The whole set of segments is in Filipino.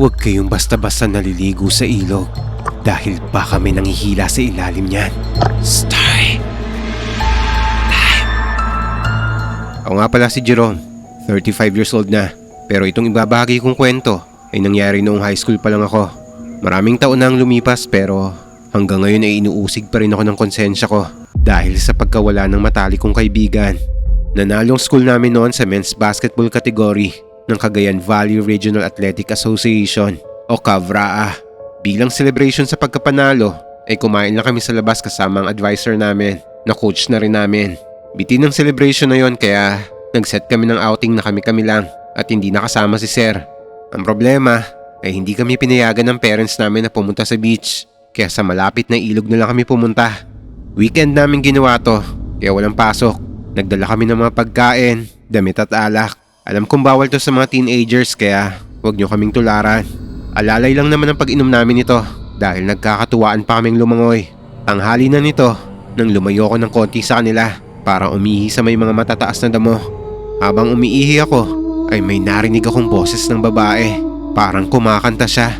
Huwag kayong basta-basta naliligo sa ilog dahil baka may nangihila sa ilalim niyan. Story time! Ako nga pala si Jerome, 35 years old na. Pero itong ibabahagi kong kwento ay nangyari noong high school pa lang ako. Maraming taon na ang lumipas pero hanggang ngayon ay inuusig pa rin ako ng konsensya ko dahil sa pagkawala ng matali kong kaibigan. Nanalong school namin noon sa men's basketball category ng Cagayan Valley Regional Athletic Association o CAVRAA. Bilang celebration sa pagkapanalo ay kumain lang kami sa labas kasama ang advisor namin na coach na rin namin. Bitin ng celebration na yon kaya nag-set kami ng outing na kami-kami lang at hindi nakasama si Sir. Ang problema ay hindi kami pinayagan ng parents namin na pumunta sa beach kaya sa malapit na ilog na lang kami pumunta. Weekend namin ginawa to kaya walang pasok. Nagdala kami ng mga pagkain, damit at alak. Alam kong bawal to sa mga teenagers kaya huwag nyo kaming tularan. Alalay lang naman ang pag-inom namin nito dahil nagkakatuwaan pa kaming lumangoy. Tanghali na nito nang lumayo ko ng konti sa kanila para umihi sa may mga matataas na damo. Habang umiihi ako ay may narinig akong boses ng babae. Parang kumakanta siya.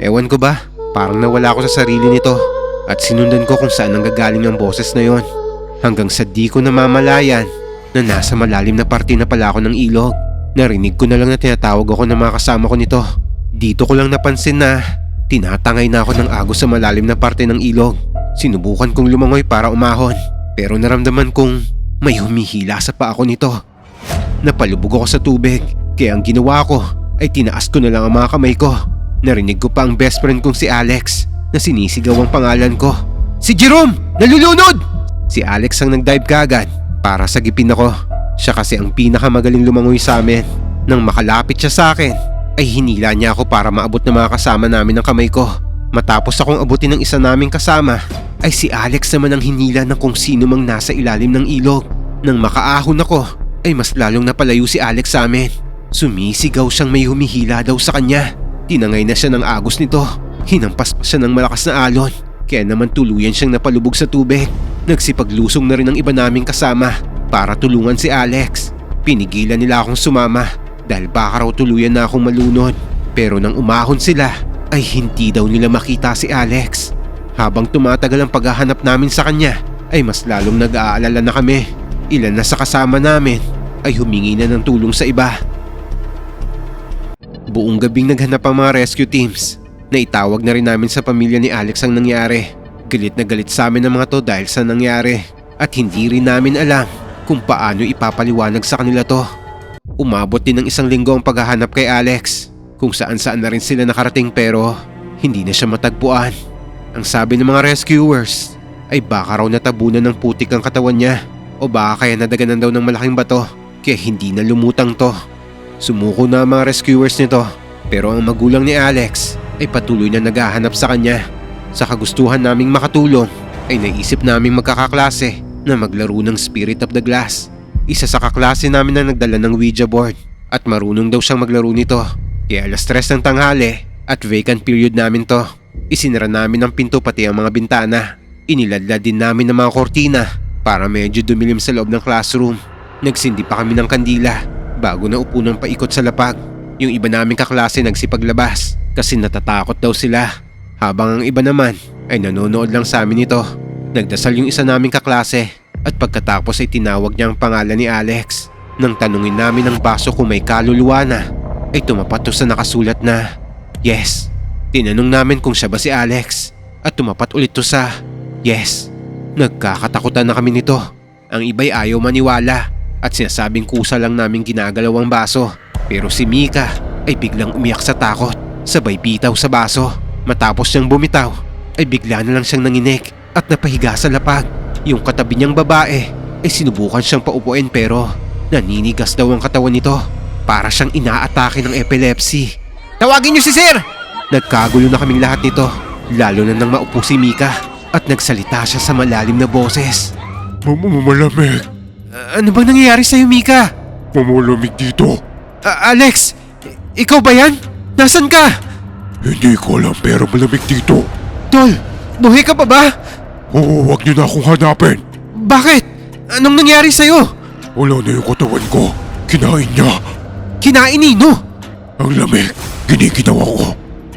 Ewan ko ba, parang nawala ako sa sarili nito at sinundan ko kung saan nanggagaling ang boses na yon. Hanggang sa di ko namamalayan na nasa malalim na parte na pala ako ng ilog. Narinig ko na lang na tinatawag ako ng mga kasama ko nito. Dito ko lang napansin na tinatangay na ako ng agos sa malalim na parte ng ilog. Sinubukan kong lumangoy para umahon pero naramdaman kong may humihila sa paa ko nito. Napalubog ako sa tubig kaya ang ginawa ko ay tinaas ko na lang ang mga kamay ko. Narinig ko pa ang best friend kong si Alex na sinisigaw ang pangalan ko. Si Jerome! Nalulunod! Si Alex ang nag-dive kagad para sagipin ako. Siya kasi ang pinakamagaling lumangoy sa amin. Nang makalapit siya sa akin, ay hinila niya ako para maabot ng mga kasama namin ng kamay ko. Matapos akong abutin ng isa naming kasama, ay si Alex naman ang hinila ng kung sino mang nasa ilalim ng ilog. Nang makaahon ako, ay mas lalong napalayo si Alex sa amin. Sumisigaw siyang may humihila daw sa kanya. Tinangay na siya ng agos nito. Hinampas pa siya ng malakas na alon. Kaya naman tuluyan siyang napalubog sa tubig. Nagsipaglusong na rin ang iba naming kasama para tulungan si Alex. Pinigilan nila akong sumama dahil baka raw tuluyan na akong malunod. Pero nang umahon sila ay hindi daw nila makita si Alex. Habang tumatagal ang paghahanap namin sa kanya ay mas lalong nag-aalala na kami. Ilan na sa kasama namin ay humingi na ng tulong sa iba. Buong gabing naghanap ang mga rescue teams. Naitawag na rin namin sa pamilya ni Alex ang nangyari. Galit na galit sa amin ang mga to dahil sa nangyari. At hindi rin namin alam kung paano ipapaliwanag sa kanila to. Umabot din ng isang linggo ang paghahanap kay Alex. Kung saan saan na rin sila nakarating pero hindi na siya matagpuan. Ang sabi ng mga rescuers ay baka raw natabunan ng putik ang katawan niya o baka kaya nadaganan daw ng malaking bato kaya hindi na lumutang to. Sumuko na ang mga rescuers nito pero ang magulang ni Alex ay patuloy na naghahanap sa kanya. Sa kagustuhan naming makatulong ay naisip naming magkakaklase na maglaro ng Spirit of the Glass. Isa sa kaklase namin na nagdala ng Ouija board at marunong daw siyang maglaro nito. Kaya alas tres ng tanghali at vacant period namin to. Isinara namin ang pinto pati ang mga bintana. Iniladlad din namin ng mga kortina para medyo dumilim sa loob ng classroom. Nagsindi pa kami ng kandila bago na upo ng paikot sa lapag. Yung iba naming kaklase nagsipaglabas kasi natatakot daw sila. Habang ang iba naman ay nanonood lang sa amin ito. Nagdasal yung isa naming kaklase at pagkatapos ay tinawag niya ang pangalan ni Alex. Nang tanungin namin ng baso kung may kaluluwa na, ay tumapat sa nakasulat na Yes. Tinanong namin kung siya ba si Alex at tumapat ulit to sa Yes. Nagkakatakutan na kami nito. Ang iba'y ayaw maniwala at sinasabing kusa lang namin ginagalaw ang baso. Pero si Mika ay biglang umiyak sa takot. Sabay bitaw sa baso. Matapos siyang bumitaw ay bigla na lang siyang nanginig at napahiga sa lapag. Yung katabi niyang babae ay sinubukan siyang paupuin pero naninigas daw ang katawan nito. Para siyang inaatake ng epilepsy. Tawagin niyo si Sir! Nagkagulo na kaming lahat nito. Lalo na nang maupo si Mika at nagsalita siya sa malalim na boses. Malamig. ano bang nangyayari sa'yo, Mika? Mamulamig dito. A- Alex, ikaw ba yan? Nasaan ka? Hindi ko alam pero malamig dito. Tol, buhay ka pa ba? Oo, huwag niyo na akong hanapin. Bakit? Anong nangyari sa'yo? Wala na yung katawan ko. Kinain niya. Kinain Nino! Ang lamig. Giniginawa ko.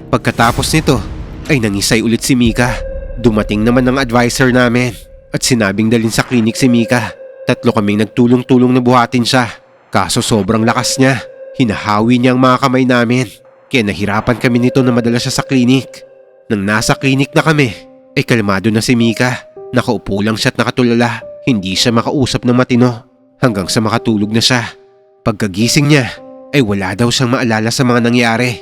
Pagkatapos nito, ay nangisay ulit si Mika. Dumating naman ang advisor namin at sinabing dalin sa klinik si Mika. Tatlo kaming nagtulong-tulong na buhatin siya. Kaso sobrang lakas niya. Hinahawi niya ang mga kamay namin. Kaya nahirapan kami nito na madala siya sa klinik. Nang nasa klinik na kami, ay kalmado na si Mika. Nakaupo lang siya at nakatulala. Hindi siya makausap ng matino hanggang sa makatulog na siya. Pagkagising niya, ay wala daw siyang maalala sa mga nangyari.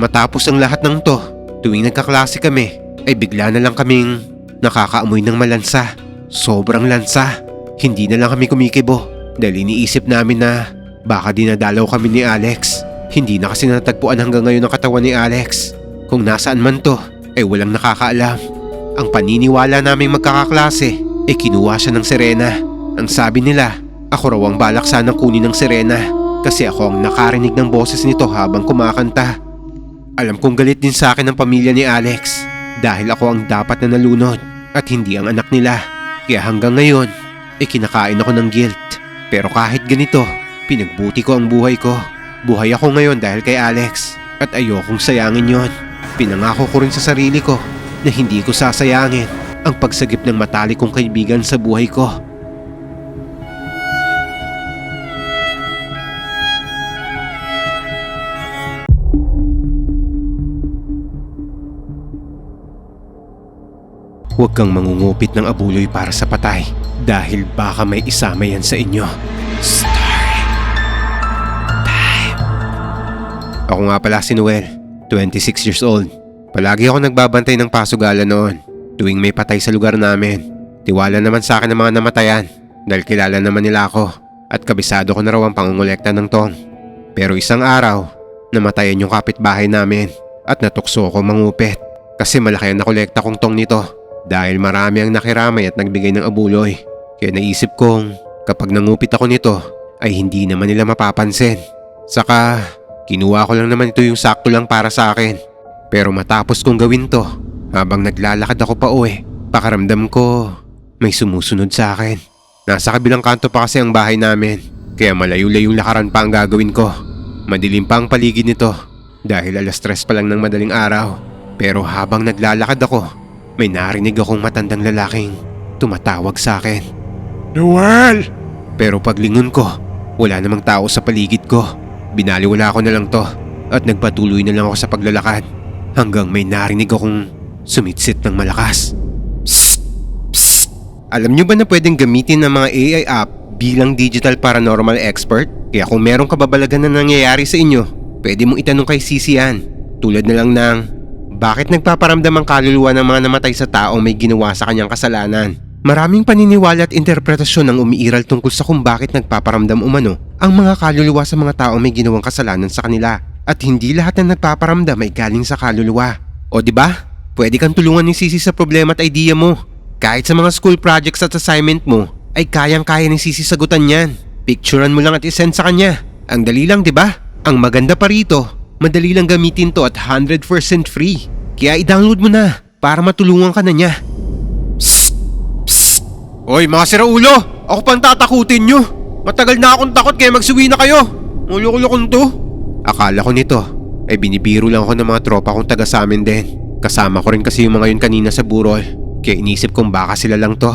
Matapos ang lahat ng to, tuwing nagkaklase kami, ay bigla na lang kaming nakakaamoy ng malansa. Sobrang lansa. Hindi na lang kami kumikibo dahil iniisip namin na baka dinadalaw kami ni Alex. Hindi na kasi natagpuan hanggang ngayon ang katawan ni Alex. Kung nasaan man to, ay walang nakakaalam. Ang paniniwala naming magkakaklase ay kinuha siya ng Serena. Ang sabi nila, ako raw ang balak sanang kunin ng Serena kasi ako ang nakarinig ng boses nito habang kumakanta. Alam kong galit din sa akin ang pamilya ni Alex dahil ako ang dapat na nalunod at hindi ang anak nila. Kaya hanggang ngayon, ay kinakain ako ng guilt. Pero kahit ganito, pinagbuti ko ang buhay ko. Buhay ako ngayon dahil kay Alex at ayokong sayangin yon. Pinangako ko rin sa sarili ko na hindi ko sasayangin ang pagsagip ng matalik kong kaibigan sa buhay ko. Huwag kang mangungupit ng abuloy para sa patay dahil baka may isama yan sa inyo. Story Ako nga pala si Noel, 26 years old. Palagi ako nagbabantay ng pasugala noon tuwing may patay sa lugar namin. Tiwala naman sa akin ng mga namatayan dahil kilala naman nila ako at kabisado ko na raw ang pangungulekta ng tong. Pero isang araw, namatayan yung kapitbahay namin at natukso ko mangupit kasi malaki ang nakolekta kong tong nito dahil marami ang nakiramay at nagbigay ng abuloy. Kaya naisip kong kapag nangupit ako nito ay hindi naman nila mapapansin. Saka kinuha ko lang naman ito yung sakto lang para sa akin. Pero matapos kong gawin to habang naglalakad ako pa uwi, pakaramdam ko may sumusunod sa akin. Nasa kabilang kanto pa kasi ang bahay namin kaya malayo-layong lakaran pa ang gagawin ko. Madilim pa ang paligid nito dahil alas tres pa lang ng madaling araw. Pero habang naglalakad ako, may narinig akong matandang lalaking tumatawag sa akin. Noel! Pero paglingon ko, wala namang tao sa paligid ko. Binaliwala ko na lang to at nagpatuloy na lang ako sa paglalakad hanggang may narinig akong sumitsit ng malakas. Psst! Psst! Alam nyo ba na pwedeng gamitin ng mga AI app bilang digital paranormal expert? Kaya kung merong kababalagan na nangyayari sa inyo, pwede mong itanong kay Sisi yan. Tulad na lang ng, bakit nagpaparamdam ang kaluluwa ng mga namatay sa taong may ginawa sa kanyang kasalanan? Maraming paniniwala at interpretasyon ang umiiral tungkol sa kung bakit nagpaparamdam umano ang mga kaluluwa sa mga taong may ginawang kasalanan sa kanila. At hindi lahat ng nagpaparamdam ay galing sa kaluluwa. O di ba? Pwede kang tulungan ni Sisi sa problema at idea mo. Kahit sa mga school projects at assignment mo, ay kayang-kaya ni Sisi sagutan yan. Picturean mo lang at isend sa kanya. Ang dali lang, di ba? Ang maganda pa rito, madali lang gamitin to at 100% free. Kaya i-download mo na para matulungan ka na niya. Hoy mga siraulo! Ako pang tatakutin nyo! Matagal na akong takot kaya magsuwi na kayo! Muloko-lokon to! Akala ko nito ay binibiro lang ako ng mga tropa kong taga sa amin din. Kasama ko rin kasi yung mga yun kanina sa burol. Kaya inisip kong baka sila lang to.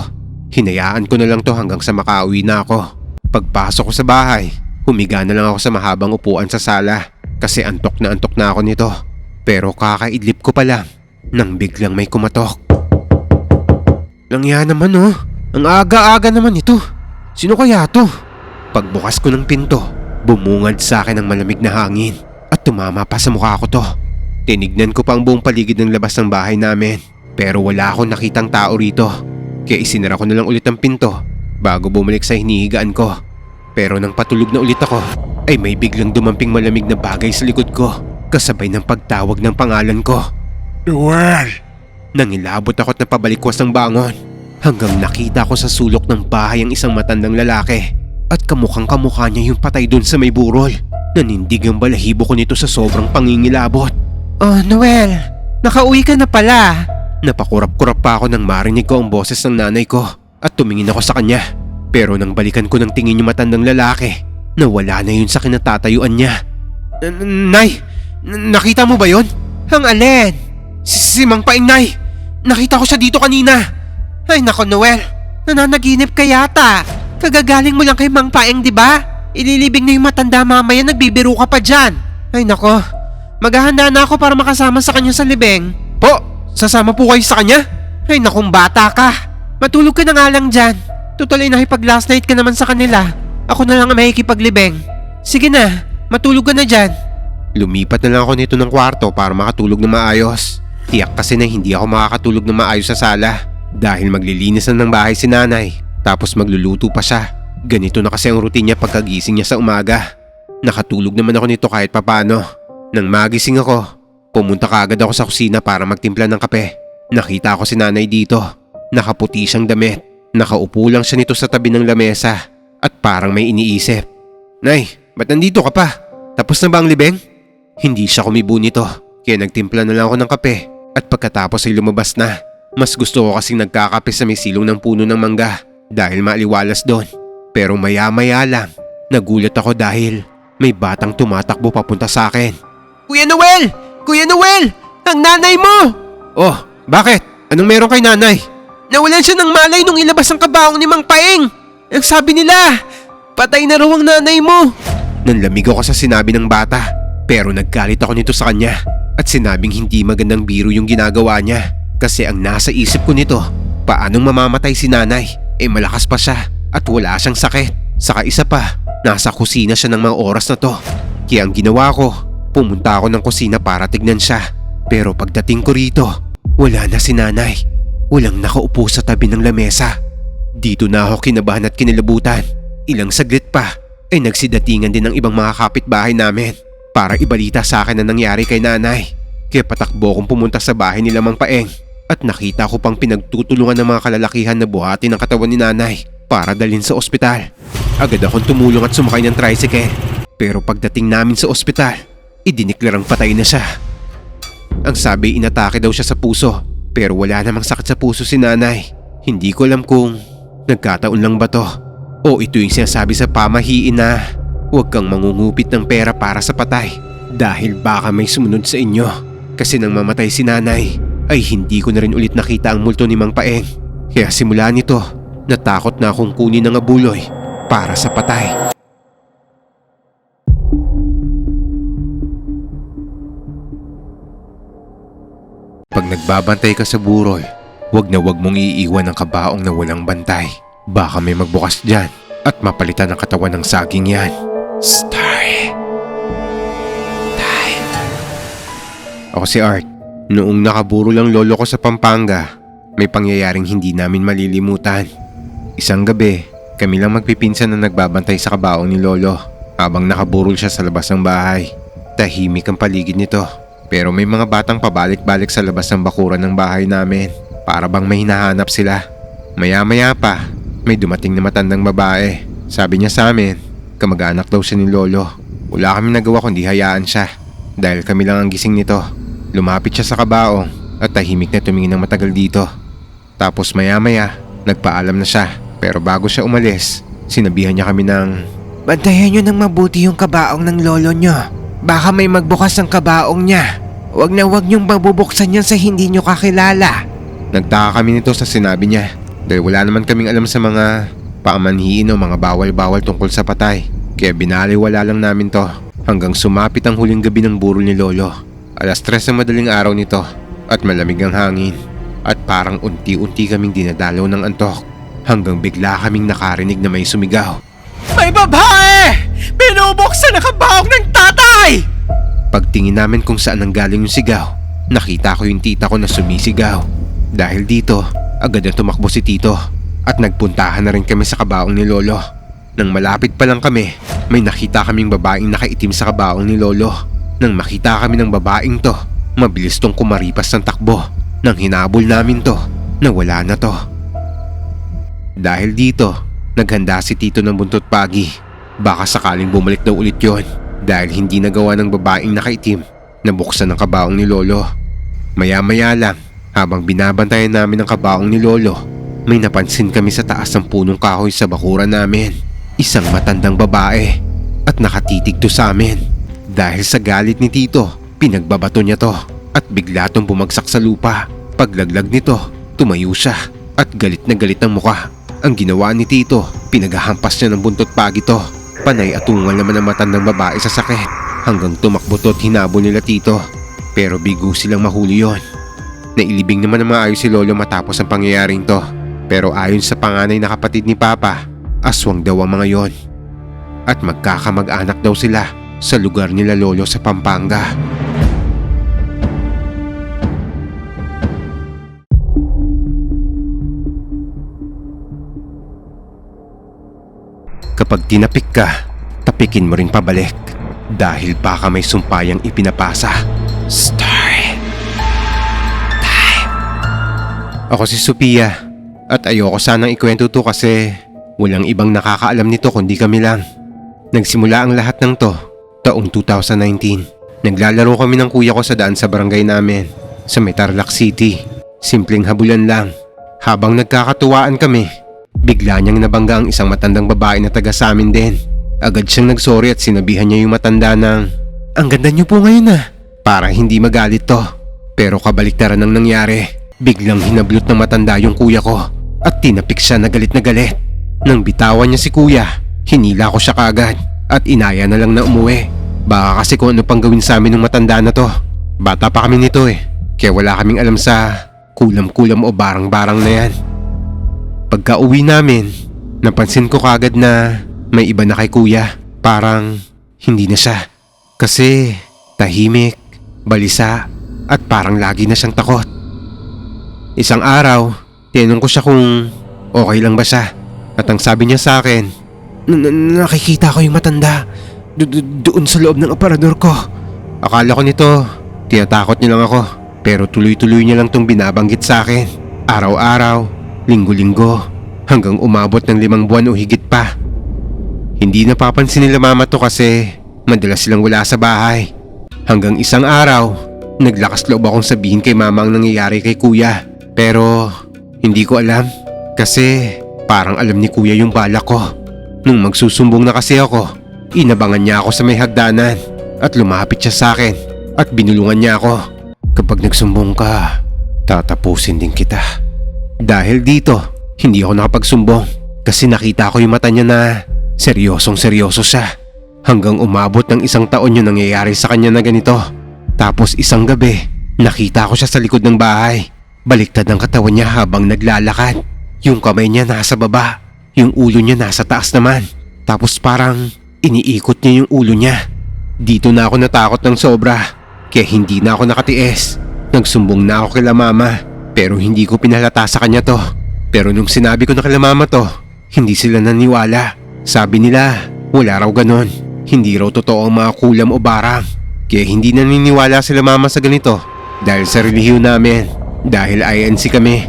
Hinayaan ko na lang to hanggang sa makauwi na ako. Pagpasok ko sa bahay, humiga na lang ako sa mahabang upuan sa sala kasi antok na antok na ako nito. Pero kakaidlip ko pa lang nang biglang may kumatok. Langya naman oh. Ang aga-aga naman ito. Sino kaya to? Pagbukas ko ng pinto, bumungad sa akin ang malamig na hangin at tumama pa sa mukha ko to. Tinignan ko pa ang buong paligid ng labas ng bahay namin pero wala akong nakitang tao rito. Kaya isinara ko na lang ulit ang pinto bago bumalik sa hinihigaan ko. Pero nang patulog na ulit ako, ay may biglang dumamping malamig na bagay sa likod ko kasabay ng pagtawag ng pangalan ko. Noel! Nangilabot ako at napabalikwas ng bangon hanggang nakita ko sa sulok ng bahay ang isang matandang lalaki at kamukhang kamukha niya yung patay doon sa may burol. Nanindig ang balahibo ko nito sa sobrang pangingilabot. Oh, Noel! Nakauwi ka na pala! Napakurap-kurap pa ako nang marinig ko ang boses ng nanay ko at tumingin ako sa kanya. Pero nang balikan ko ng tingin yung matandang lalaki, nawala na yun sa kinatatayuan niya. Nay, nakita mo ba yon? Ang alin? Si, si Mang Paing, Nay. Nakita ko siya dito kanina. Ay nako Noel, nananaginip ka yata. Kagagaling mo lang kay Mang Paeng, di ba? Ililibing na yung matanda mamaya, nagbibiro ka pa dyan. Ay nako, maghahanda na ako para makasama sa kanya sa libeng. Po, sasama po kayo sa kanya? Ay nakong bata ka. Matulog ka na nga lang dyan. Tutal ay nakipag last night ka naman sa kanila. Ako na lang ang makikipaglibeng. Sige na, matulog ka na dyan. Lumipat na lang ako nito ng kwarto para makatulog na maayos. Tiyak kasi na hindi ako makakatulog na maayos sa sala dahil maglilinis na ng bahay si nanay tapos magluluto pa siya. Ganito na kasi ang routine niya pagkagising niya sa umaga. Nakatulog naman ako nito kahit papano. Nang magising ako, pumunta kaagad ako sa kusina para magtimpla ng kape. Nakita ko si nanay dito. Nakaputi siyang damit. Nakaupo lang siya nito sa tabi ng lamesa at parang may iniisip. Nay, ba't nandito ka pa? Tapos na ba ang libeng? Hindi siya kumibo nito, kaya nagtimpla na lang ako ng kape at pagkatapos ay lumabas na. Mas gusto ko kasing nagkakape sa may silong ng puno ng mangga dahil maaliwalas doon. Pero maya maya lang, nagulat ako dahil may batang tumatakbo papunta sa akin. Kuya Noel! Kuya Noel! Ang nanay mo! Oh, bakit? Anong meron kay nanay? Nawalan siya ng malay nung ilabas ang kabaong ni Mang Paeng. Ang sabi nila, patay na raw ang nanay mo. Nanlamig ako sa sinabi ng bata. Pero naggalit ako nito sa kanya at sinabing hindi magandang biro yung ginagawa niya. Kasi ang nasa isip ko nito, paanong mamamatay si nanay? Eh malakas pa siya at wala siyang sakit. Saka isa pa, nasa kusina siya ng mga oras na to. Kaya ang ginawa ko, pumunta ako ng kusina para tignan siya. Pero pagdating ko rito, wala na si nanay. Walang nakaupo sa tabi ng lamesa. Dito na ako kinabahan at kinilabutan. Ilang saglit pa ay nagsidatingan din ng ibang mga kapitbahay namin para ibalita sa akin na nangyari kay nanay. Kaya patakbo kong pumunta sa bahay nila Mang Paeng at nakita ko pang pinagtutulungan ng mga kalalakihan na buhati ng katawan ni nanay para dalhin sa ospital. Agad akong tumulong at sumakay ng tricycle. Pero pagdating namin sa ospital, idiniklarang patay na siya. Ang sabi inatake daw siya sa puso pero wala namang sakit sa puso si nanay. Hindi ko alam kung nagkataon lang ba to o ito yung sinasabi sa pamahiin na huwag kang mangungupit ng pera para sa patay dahil baka may sumunod sa inyo. Kasi nang mamatay si nanay ay hindi ko na rin ulit nakita ang multo ni Mang Paeng. Kaya simula nito, natakot na akong kunin ng abuloy para sa patay. Pag nagbabantay ka sa buroy, wag na wag mong iiwan ang kabaong na walang bantay. Baka may magbukas dyan at mapalitan ang katawan ng saging yan. Story time. Ako si Art. Noong nakaburo lang lolo ko sa Pampanga, may pangyayaring hindi namin malilimutan. Isang gabi, kami lang magpipinsan na nagbabantay sa kabaong ni lolo habang nakaburol siya sa labas ng bahay. Tahimik ang paligid nito. Pero may mga batang pabalik-balik sa labas ng bakuran ng bahay namin para bang may hinahanap sila. Maya-maya pa, may dumating na matandang babae. Sabi niya sa amin, kamag-anak daw siya ni Lolo. Wala kami nagawa kundi hayaan siya dahil kami lang ang gising nito. Lumapit siya sa kabaong at tahimik na tumingin ng matagal dito. Tapos maya-maya, nagpaalam na siya. Pero bago siya umalis, sinabihan niya kami ng Bantayan niyo ng mabuti yung kabaong ng lolo niyo. Baka may magbukas ang kabaong niya. Huwag na huwag niyong babubuksan yan sa hindi niyo kakilala. Nagtaka kami nito sa sinabi niya dahil wala naman kaming alam sa mga paamanhiin o mga bawal-bawal tungkol sa patay. Kaya binaliwala lang namin to hanggang sumapit ang huling gabi ng burol ni Lolo. Alas tres ng madaling araw nito at malamig ang hangin at parang unti-unti kaming dinadalaw ng antok hanggang bigla kaming nakarinig na may sumigaw. May babae! Binubuksan ang kabaong ng tatay! Pagtingin namin kung saan ang galing yung sigaw, nakita ko yung tita ko na sumisigaw. Dahil dito, agad na tumakbo si tito at nagpuntahan na rin kami sa kabaong ni Lolo. Nang malapit pa lang kami, may nakita kaming babaeng nakaitim sa kabaong ni Lolo. Nang makita kami ng babaeng to, mabilis tong kumaripas ng takbo. Nang hinabol namin to, nawala na to. Dahil dito, naghanda si Tito ng buntot pagi. Baka sakaling bumalik daw ulit yon dahil hindi nagawa ng babaeng nakaitim na buksan ang kabaong ni Lolo. Maya-maya lang, habang binabantayan namin ang kabaong ni Lolo, may napansin kami sa taas ng punong kahoy sa bakuran namin. Isang matandang babae at nakatitig to sa amin. Dahil sa galit ni Tito, pinagbabato niya to at bigla tong bumagsak sa lupa. Paglaglag nito, tumayo siya at galit na galit ang muka. Ang ginawa ni Tito, pinaghahampas niya ng buntot pagi to. Panay at tungal naman ang matandang babae sa sakit hanggang tumakbo to nila Tito. Pero bigo silang mahuli yon. Nailibing naman ng maayos si Lolo matapos ang pangyayaring to. Pero ayon sa panganay na kapatid ni Papa, aswang daw ang mga yon. At magkakamag-anak daw sila sa lugar nila Lolo sa Pampanga. Kapag tinapik ka, tapikin mo rin pabalik. Dahil baka may sumpayang ipinapasa. Story time! Ako si Sophia at ayoko sanang ikwento to kasi walang ibang nakakaalam nito kundi kami lang. Nagsimula ang lahat ng to taong 2019. Naglalaro kami ng kuya ko sa daan sa barangay namin sa May Tarlac City. Simpleng habulan lang. Habang nagkakatuwaan kami, bigla niyang nabangga ang isang matandang babae na taga sa amin din. Agad siyang nagsorry at sinabihan niya yung matanda ng, Ang ganda niyo po ngayon ah. Para hindi magalit to. Pero kabaliktaran ang nangyari. Biglang hinablot ng matanda yung kuya ko at tinapik siya na galit na galit. Nang bitawan niya si kuya, hinila ko siya kagad at inaya na lang na umuwi. Baka kasi kung ano pang gawin sa amin ng matanda na to. Bata pa kami nito eh. Kaya wala kaming alam sa kulam-kulam o barang-barang na yan. Pagka uwi namin, napansin ko kagad na may iba na kay kuya. Parang hindi na siya. Kasi tahimik, balisa, at parang lagi na siyang takot. Isang araw, tinanong ko siya kung okay lang ba siya. At ang sabi niya sa akin, "N- nakikita ko yung matanda do- do- doon sa loob ng aparador ko. Akala ko nito, tinatakot niya lang ako. Pero tuloy-tuloy niya lang tong binabanggit sa akin. Araw-araw, linggo-linggo, hanggang umabot ng limang buwan o higit pa. Hindi napapansin nila mama to kasi madalas silang wala sa bahay. Hanggang isang araw, naglakas loob akong sabihin kay mama ang nangyayari kay kuya. Pero hindi ko alam kasi parang alam ni kuya yung balak ko. Nung magsusumbong na kasi ako, inabangan niya ako sa may hagdanan at lumapit siya sa akin at binulungan niya ako. Kapag nagsumbong ka, tatapusin din kita. Dahil dito, hindi ako nakapagsumbong kasi nakita ko yung mata niya na seryosong seryoso siya. Hanggang umabot ng isang taon yung nangyayari sa kanya na ganito. Tapos isang gabi, nakita ko siya sa likod ng bahay. Baliktad ang katawan niya habang naglalakad. Yung kamay niya nasa baba, yung ulo niya nasa taas naman. Tapos parang iniikot niya yung ulo niya. Dito na ako natakot ng sobra, kaya hindi na ako nakatiis. Nagsumbong na ako kila mama, pero hindi ko pinalata sa kanya to. Pero nung sinabi ko na kila mama to, hindi sila naniwala. Sabi nila, wala raw ganon. Hindi raw totoo ang mga kulam o barang. Kaya hindi naniniwala sila mama sa ganito. Dahil sa relihiyon namin. Dahil INC kami.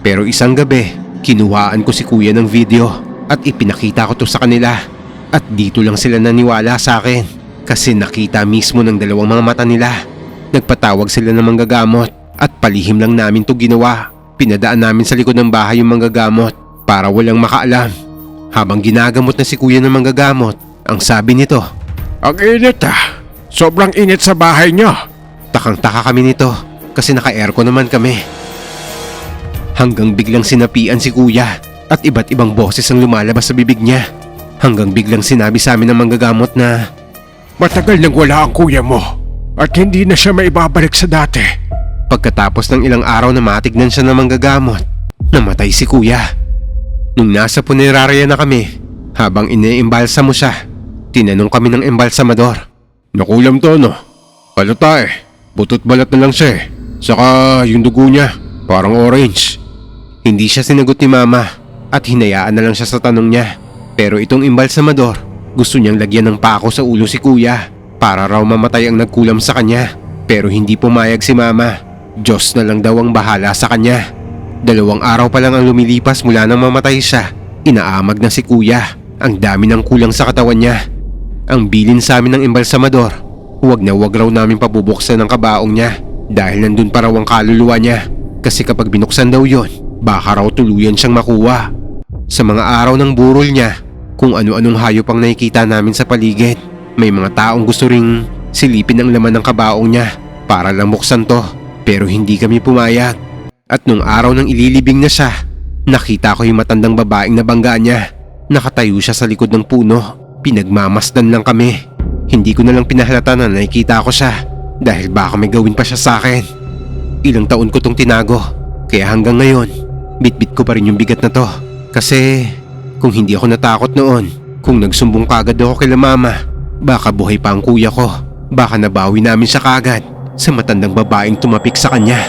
Pero isang gabi, kinuhaan ko si kuya ng video at ipinakita ko to sa kanila. At dito lang sila naniwala sa akin kasi nakita mismo ng dalawang mga mata nila. Nagpatawag sila ng manggagamot at palihim lang namin to ginawa. Pinadaan namin sa likod ng bahay yung manggagamot para walang makaalam. Habang ginagamot na si kuya ng manggagamot, ang sabi nito, Ang init ah. Sobrang init sa bahay niyo. Takang-taka kami nito kasi naka-aircon naman kami. Hanggang biglang sinapian si kuya at iba't ibang boses ang lumalabas sa bibig niya. Hanggang biglang sinabi sa amin ng manggagamot na Matagal nang wala ang kuya mo. At hindi na siya maibabalik sa dati. pagkatapos ng ilang araw na matignan siya ng manggagamot, namatay si kuya. Nung nasa punerarya na kami, habang iniimbalsa mo siya, tinanong kami ng embalsamador. Nakulam to no? Palata eh. Butot balat na lang siya eh. Saka yung dugo niya, parang orange. Hindi siya sinagot ni mama at hinayaan na lang siya sa tanong niya. Pero itong imbalsamador, gusto niyang lagyan ng pako sa ulo si kuya para raw mamatay ang nagkulam sa kanya. Pero hindi pumayag si mama. Diyos na lang daw ang bahala sa kanya. Dalawang araw pa lang ang lumilipas mula nang mamatay siya. Inaamag na si kuya. Ang dami ng kulang sa katawan niya. Ang bilin sa amin ng embalsamador, huwag na huwag raw namin pabubuksan ng kabaong niya dahil nandun pa raw ang kaluluwa niya. Kasi kapag binuksan daw yon, baka raw tuluyan siyang makuha. Sa mga araw ng burol niya, kung ano-anong hayop ang nakikita namin sa paligid, may mga taong gusto ring silipin ang laman ng kabaong niya para lang buksan to. Pero hindi kami pumayag. At nung araw ng ililibing na siya, nakita ko yung matandang babaeng nabangga niya. Nakatayo siya sa likod ng puno. Pinagmamasdan lang kami. Hindi ko na lang pinahalata na nakikita ko siya dahil baka may gawin pa siya sa akin. Ilang taon ko tong tinago. Kaya hanggang ngayon, bitbit ko pa rin yung bigat na to. Kasi kung hindi ako natakot noon, kung nagsumbong kagad ako kay mama, baka buhay pa ang kuya ko. Baka nabawi namin siya kagad sa matandang babaeng tumapik sa kanya.